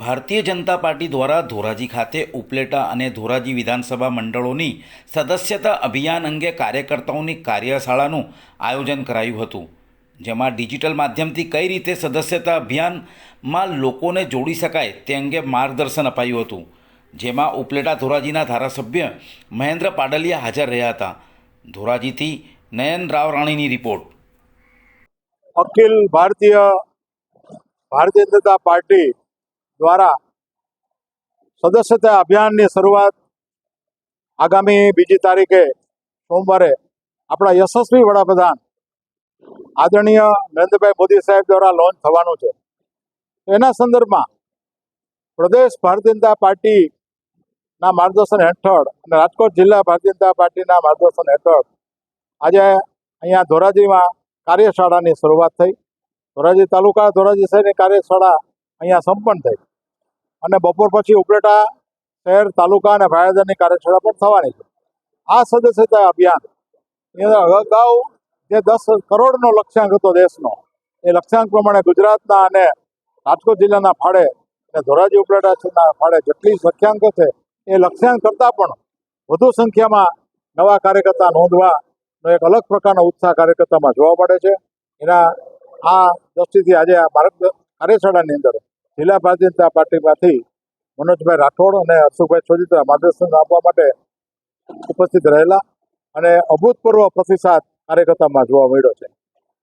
Bharatiya Janata party દ્વારા ધોરાજી ખાતે ઉપલેટા અને ધોરાજી વિધાનસભા મંડળોની સદસ્યતા અભિયાન અંગે કાર્યકર્તાઓની કાર્યશાળાનું આયોજન કરાયું હતું, જેમાં ડિજિટલ માધ્યમથી કઈ રીતે સદસ્યતા અભિયાનમાં લોકોને જોડી શકાય તે અંગે માર્ગદર્શન અપાયું હતું, જેમાં ઉપલેટા ધોરાજીના ધારાસભ્ય મહેન્દ્ર પાડલિયા હાજર રહ્યા હતા. ધોરાજીથી નયન રાવ રાણીની રિપોર્ટ. અખિલ ભારતીય ભારતીય જનતા પાર્ટી દ્વારા સદસ્યતા અભિયાનની શરૂઆત આગામી બીજી તારીખે સોમવારે આપણા યશસ્વી વડાપ્રધાન આદરણીય નરેન્દ્રભાઈ મોદી સાહેબ દ્વારા લોન્ચ થવાનું છે. એના સંદર્ભમાં પ્રદેશ ભારતીય જનતા પાર્ટીના માર્ગદર્શન હેઠળ અને રાજકોટ જિલ્લા ભારતીય જનતા પાર્ટીના માર્ગદર્શન હેઠળ આજે અહીંયા ધોરાજીમાં કાર્યશાળાની શરૂઆત થઈ. ધોરાજી તાલુકા ધોરાજી શહેરની કાર્યશાળા અહીંયા સંપન્ન થઈ. અને બપોર પછી ઉપલેટા શહેર, તાલુકા અને ભાયાદરની કાર્યશાળા પણ થવાની છે. આ સદસ્યતા અભિયાન અગાઉ જે દસ કરોડનો લક્ષ્યાંક હતો દેશનો, એ લક્ષ્યાંક પ્રમાણે ગુજરાતના અને રાજકોટ જિલ્લાના ફાળે અને ધોરાજી ઉપલેટા છેના ફાળે જેટલી લક્ષ્યાંક છે, એ લક્ષ્યાંક કરતાં પણ વધુ સંખ્યામાં નવા કાર્યકર્તા નોંધવાનો એક અલગ પ્રકારનો ઉત્સાહ કાર્યકર્તામાં જોવા મળે છે. એના આ દ્રષ્ટિથી આજે આ ભારત કાર્યશાળાની અંદર જિલ્લા ભારતીય જનતા પાર્ટીમાંથી મનોજભાઈ રાઠોડ અને હર્ષુભાઈ છોજીત્રા માર્ગદર્શન આપવા માટે ઉપસ્થિત રહેલા અને અભૂતપૂર્વ પ્રતિસાદ કાર્યકર્તામાં જોવા મળ્યો છે.